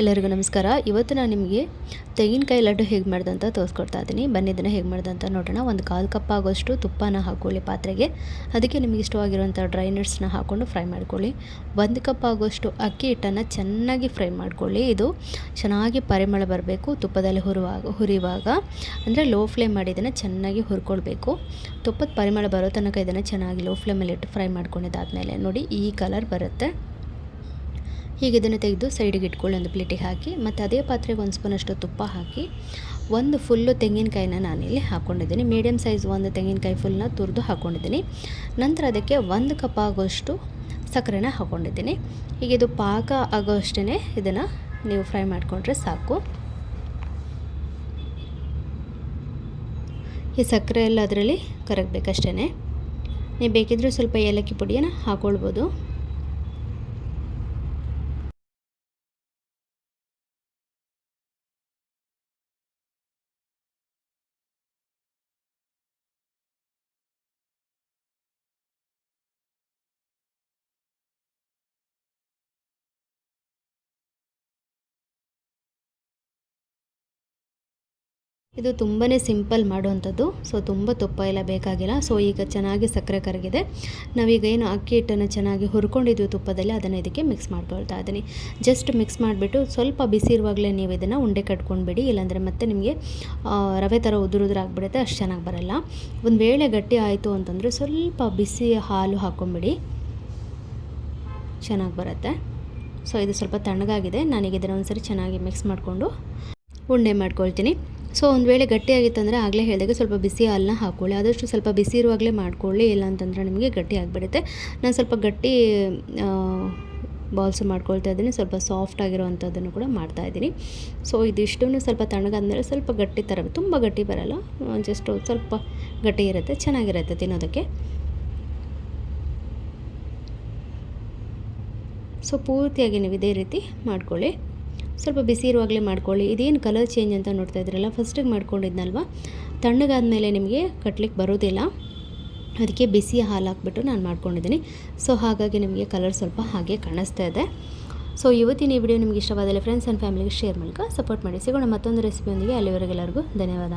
ಎಲ್ಲರಿಗೂ ನಮಸ್ಕಾರ. ಇವತ್ತು ನಾನು ನಿಮಗೆ ತೆಂಗಿನಕಾಯಿ ಲಡ್ಡು ಹೇಗೆ ಮಾಡ್ದಂತ ತೋರಿಸ್ಕೊಡ್ತಾ ಇದ್ದೀನಿ. ಬನ್ನಿ ಇದನ್ನು ಹೇಗೆ ಮಾಡ್ದಂತ ನೋಡೋಣ. ಒಂದು ಕಾಲು ಕಪ್ ಆಗೋಷ್ಟು ತುಪ್ಪನ ಹಾಕ್ಕೊಳ್ಳಿ ಪಾತ್ರೆಗೆ. ಅದಕ್ಕೆ ನಿಮಗೆ ಇಷ್ಟವಾಗಿರುವಂಥ ಡ್ರೈ ನಟ್ಸ್ನ ಹಾಕ್ಕೊಂಡು ಫ್ರೈ ಮಾಡ್ಕೊಳ್ಳಿ. ಒಂದು ಕಪ್ ಆಗೋಷ್ಟು ಅಕ್ಕಿ ಹಿಟ್ಟನ್ನು ಚೆನ್ನಾಗಿ ಫ್ರೈ ಮಾಡ್ಕೊಳ್ಳಿ. ಇದು ಚೆನ್ನಾಗಿ ಪರಿಮಳ ಬರಬೇಕು. ತುಪ್ಪದಲ್ಲಿ ಹುರುವಾಗ, ಹುರಿಯುವಾಗ. ಅಂದರೆ ಲೋ ಫ್ಲೇಮ್ ಮಾಡಿ ಇದನ್ನು ಚೆನ್ನಾಗಿ ಹುರ್ಕೊಳ್ಬೇಕು. ತುಪ್ಪದ ಪರಿಮಳ ಬರೋ ತನಕ ಇದನ್ನು ಚೆನ್ನಾಗಿ ಲೋ ಫ್ಲೇಮಲ್ಲಿ ಇಟ್ಟು ಫ್ರೈ ಮಾಡ್ಕೊಂಡಿದ್ದಾದಮೇಲೆ ನೋಡಿ ಈ ಕಲರ್ ಬರುತ್ತೆ. ಹೀಗೆ ಇದನ್ನು ತೆಗೆದು ಸೈಡಿಗೆ ಇಟ್ಕೊಳ್ಳಿ ಒಂದು ಪ್ಲೇಟಿಗೆ ಹಾಕಿ ಮತ್ತು ಅದೇ ಪಾತ್ರೆಗೆ ಒಂದು ಸ್ಪೂನಷ್ಟು ತುಪ್ಪ ಹಾಕಿ ಒಂದು ಫುಲ್ಲು ತೆಂಗಿನಕಾಯಿನ ನಾನಿಲ್ಲಿ ಹಾಕ್ಕೊಂಡಿದ್ದೀನಿ ಮೀಡಿಯಮ್ ಸೈಜ್ ಒಂದು ತೆಂಗಿನಕಾಯಿ ಫುಲ್ನ ತುರಿದು ಹಾಕ್ಕೊಂಡಿದ್ದೀನಿ ನಂತರ ಅದಕ್ಕೆ ಒಂದು ಕಪ್ ಆಗೋಷ್ಟು ಸಕ್ಕರೆನ ಹಾಕ್ಕೊಂಡಿದ್ದೀನಿ ಹೀಗೆ ಇದು ಪಾಕ ಆಗೋ ಅಷ್ಟೇ ಇದನ್ನು ನೀವು ಫ್ರೈ ಮಾಡಿಕೊಂಡ್ರೆ ಸಾಕು. ಈ ಸಕ್ಕರೆ ಎಲ್ಲ ಅದರಲ್ಲಿ ಕರಗಬೇಕಷ್ಟೇ ನೀವು ಬೇಕಿದ್ದರೂ ಸ್ವಲ್ಪ ಏಲಕ್ಕಿ ಪುಡಿಯನ್ನು ಹಾಕ್ಕೊಳ್ಬೋದು ಇದು ತುಂಬಾ ಸಿಂಪಲ್ ಮಾಡುವಂಥದ್ದು. ಸೊ, ತುಂಬ ತುಪ್ಪ ಎಲ್ಲ ಬೇಕಾಗಿಲ್ಲ. ಸೊ, ಈಗ ಚೆನ್ನಾಗಿ ಸಕ್ಕರೆ ಕರಗಿದೆ. ನಾವೀಗ ಏನು ಅಕ್ಕಿ ಹಿಟ್ಟನ್ನು ಚೆನ್ನಾಗಿ ಹುರ್ಕೊಂಡಿದ್ವಿ ತುಪ್ಪದಲ್ಲಿ ಅದನ್ನು ಇದಕ್ಕೆ ಮಿಕ್ಸ್ ಮಾಡ್ಕೊಳ್ತಾ ಇದ್ದೀನಿ. ಜಸ್ಟ್ ಮಿಕ್ಸ್ ಮಾಡಿಬಿಟ್ಟು ಸ್ವಲ್ಪ ಬಿಸಿ ಇರುವಾಗಲೇ ನೀವು ಇದನ್ನು ಉಂಡೆ ಕಟ್ಕೊಂಡ್ಬಿಡಿ. ಇಲ್ಲಾಂದರೆ ಮತ್ತೆ ನಿಮಗೆ ರವೆ ಥರ ಉದುರು ಉದುರಾಗ್ಬಿಡುತ್ತೆ ಅಷ್ಟು ಚೆನ್ನಾಗಿ ಬರಲ್ಲ. ಒಂದು ವೇಳೆ ಗಟ್ಟಿ ಆಯಿತು ಅಂತಂದರೆ ಸ್ವಲ್ಪ ಬಿಸಿ ಹಾಲು ಹಾಕ್ಕೊಂಬಿಡಿ ಚೆನ್ನಾಗಿ ಬರುತ್ತೆ. ಸೊ, ಇದು ಸ್ವಲ್ಪ ತಣ್ಣಗಾಗಿದೆ. ನಾನೀಗ ಇದನ್ನು ಒಂದ್ಸರಿ ಚೆನ್ನಾಗಿ ಮಿಕ್ಸ್ ಮಾಡಿಕೊಂಡು ಉಂಡೆ ಮಾಡ್ಕೊಳ್ತೀನಿ. ಸೊ ಒಂದು ವೇಳೆ ಗಟ್ಟಿಯಾಗಿತ್ತಂದರೆ ಆಗಲೇ ಹೇಳಿದಾಗ ಸ್ವಲ್ಪ ಬಿಸಿ ಹಾಲನ್ನ ಹಾಕ್ಕೊಳ್ಳಿ ಆದಷ್ಟು ಸ್ವಲ್ಪ ಬಿಸಿ ಇರುವಾಗಲೇ ಮಾಡ್ಕೊಳ್ಳಿ. ಇಲ್ಲ ಅಂತಂದರೆ ನಿಮಗೆ ಗಟ್ಟಿ ಆಗಿಬಿಡುತ್ತೆ. ನಾನು ಸ್ವಲ್ಪ ಗಟ್ಟಿ ಬಾಲ್ಸ್ ಮಾಡ್ಕೊಳ್ತಾ ಇದ್ದೀನಿ. ಸ್ವಲ್ಪ ಸಾಫ್ಟ್ ಆಗಿರೋವಂಥದ್ದನ್ನು ಕೂಡ ಮಾಡ್ತಾ ಇದ್ದೀನಿ. ಸೊ ಇದಿಷ್ಟೂ ಸ್ವಲ್ಪ ತಣ್ಣಗಾದ್ಮೇಲೆ ಸ್ವಲ್ಪ ಗಟ್ಟಿ ಥರ ತುಂಬ ಗಟ್ಟಿ ಬರಲ್ಲ. ಜಸ್ಟ್ ಸ್ವಲ್ಪ ಗಟ್ಟಿ ಇರುತ್ತೆ, ಚೆನ್ನಾಗಿರುತ್ತೆ ತಿನ್ನೋದಕ್ಕೆ. ಸೊ ಪೂರ್ತಿಯಾಗಿ ನೀವು ಇದೇ ರೀತಿ ಮಾಡ್ಕೊಳ್ಳಿ. ಸ್ವಲ್ಪ ಬಿಸಿ ಇರುವಾಗಲೇ ಮಾಡ್ಕೊಳ್ಳಿ. ಇದೇನು ಕಲರ್ ಚೇಂಜ್ ಅಂತ ನೋಡ್ತಾ ಇದ್ರಲ್ಲ ಫಸ್ಟಿಗೆ ಮಾಡ್ಕೊಂಡಿದ್ನಲ್ವ? ತಣ್ಣಗಾದಮೇಲೆ ನಿಮಗೆ ಕಟ್ಲಿಕ್ಕೆ ಬರೋದಿಲ್ಲ. ಅದಕ್ಕೆ ಬಿಸಿ ಹಾಲು ಹಾಕ್ಬಿಟ್ಟು ನಾನು ಮಾಡ್ಕೊಂಡಿದ್ದೀನಿ. ಸೊ ಹಾಗಾಗಿ ನಿಮಗೆ ಕಲರ್ ಸ್ವಲ್ಪ ಹಾಗೆ ಕಾಣಿಸ್ತಾ ಇದೆ. ಸೊ ಇವತ್ತಿನ ಈ ವಿಡಿಯೋ ನಿಮಗೆ ಇಷ್ಟವಾದಲ್ಲಿ ಫ್ರೆಂಡ್ಸ್ ಆ್ಯಂಡ್ ಫ್ಯಾಮಿಲಿಗೆ ಶೇರ್ ಮೂಲಕ ಸಪೋರ್ಟ್ ಮಾಡಿ. ಸಿಗೋಣ ಮತ್ತೊಂದು ರೆಸಿಪಿಯೊಂದಿಗೆ ಅಲ್ಲಿವರೆಗೆಲ್ಲರಿಗೂ ಧನ್ಯವಾದ.